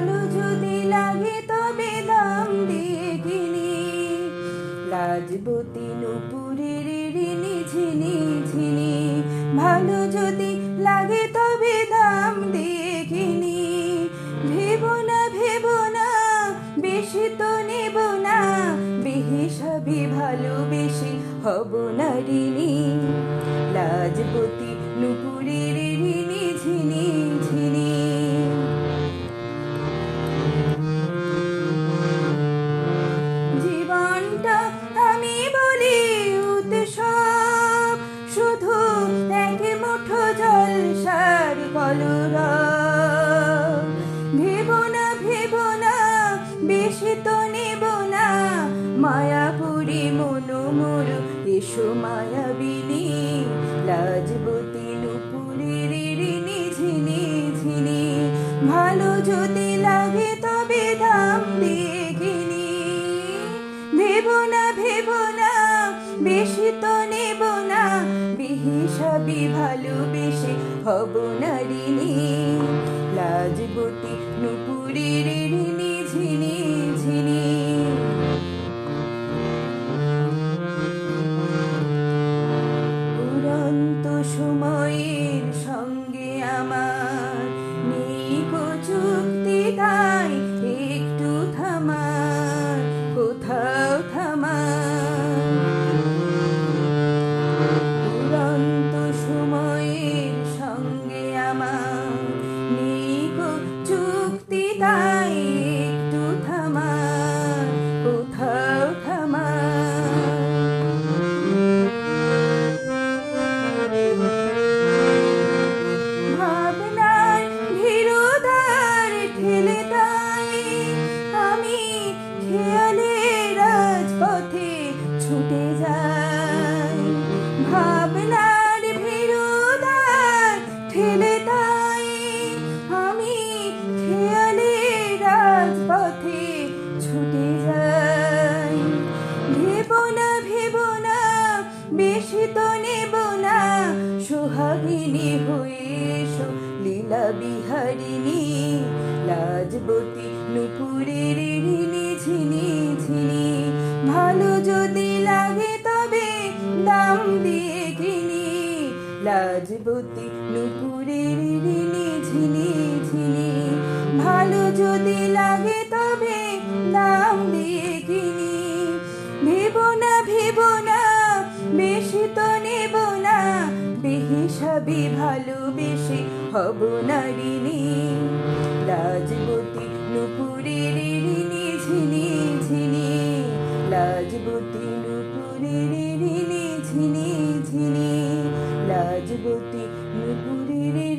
আলু যদি লাগে তবে দাম দিয়ে কিনি। লাজবতী নুপুরের ঋণী ঝিনি ঝিনি। ভালো যদি লাগে তবে দাম দিয়ে কিনি। ভেবো না ভেবো না, বেশি তো নেব না। বেহিসাবি ভালোবেসে হব না ঋণী। লাজপতি নুপুরের ঋণী ঝিনি জীবনটা আমি বলি উৎসব। শুধু এক মুঠো জল সার ভেব না, ভেব বেশি তো নেব না। মায়াপুরি মনোমর, এসো মায়াবিনী। লাজবতী নুপুরের ঋণী, ঝিনি ঝিনি। ভালো যদি লাগে তবে দাম। বেশি তো নেব না বিহিসাবি ভালোবেসে হব না ছুটে যাই ভাবনার ভীরুদার ঠেলে তাই আমি খেয়ালে রাজপথে ছুটে যাই। ভেব না ভেব না বেশি তো নেব না, সোহাগিনী হয়ে লীলা বিহারিণী লাজবতী নুপুরের কিনি লাজবতী নুপুরের ঋণী, ঝিনি ঝিনি। ভালো যদি লাগে তবে দাম দিয়ে কিনি ভেব না ভেব না, বেশি তো নেব না বেহিসাবি ভালোবেসে হব না ঋণী। লাজবতী নুপুরের ঋণী, ঝিনি ঝিনি। লাজবতী নুপুরের murmurire